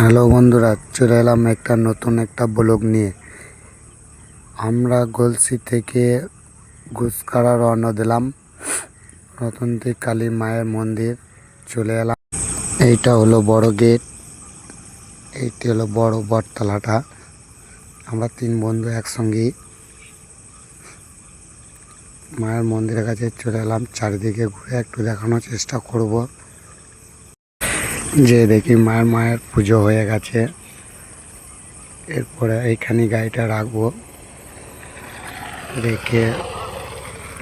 Hello বন্ধুরা, চলে এলাম একটা নতুন একটা ব্লগ নিয়ে। আমরা গলসি থেকে ঘুষকাড়া রওনা দিলাম। রতনদি কালী মায়ের মন্দির, চলে এলাম। এইটা হলো বড় গেট, এইটি হলো বড় বটতলাটা। আমরা তিন বন্ধু একসঙ্গে মায়ের মন্দিরের কাছে চলে এলাম। চারিদিকে ঘুরে একটু দেখানোর চেষ্টা করব। যে দেখি মায়ের মায়ের পুজো হয়ে গেছে। এরপরে এইখানে গাড়িটা রাখব। রেখে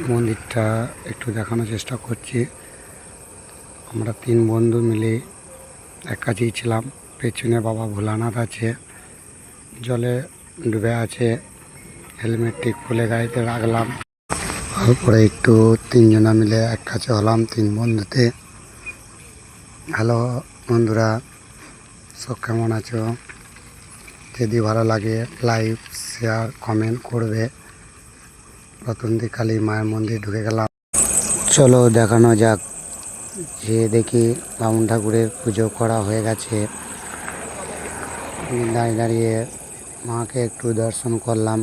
মন্দিরটা একটু দেখানোর চেষ্টা করছি। আমরা তিন বন্ধু মিলে এক কাছেই ছিলাম। পেছনে বাবা ভোলানাথ আছে, জলে ডুবে আছে হেলমেটটি খুলে গাড়িতে রাখলাম। তারপরে একটু তিনজনা মিলে এক কাছে হলাম, তিন বন্ধুতে। হ্যালো। বন্ধুরা, সব কেমন আছো? যদি ভালো লাগে লাইক শেয়ার কমেন্ট করবে। রতনদি কালী মায়ের মন্দির ঢুকে গেলাম। চলো দেখানো যাক যে দেখি বামুন ঠাকুরের পুজো করা হয়ে গেছে। দাঁড়িয়ে দাঁড়িয়ে মাকে একটু দর্শন করলাম।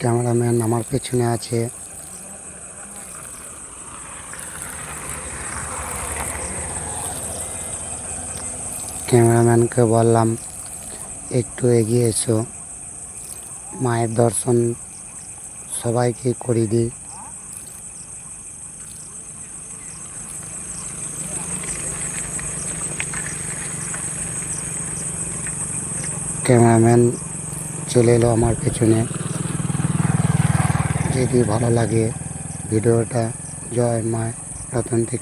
ক্যামেরাম্যান আমার পেছনে আছে। ক্যামেরাম্যানকে বললাম, একটু এগিয়ে এসো। মায়ের দর্শন সবাইকে করে দিই। ক্যামেরাম্যান চলে এলো আমার পেছনে। যদি ভালো লাগে ভিডিওটা, জয় মা রতন্তি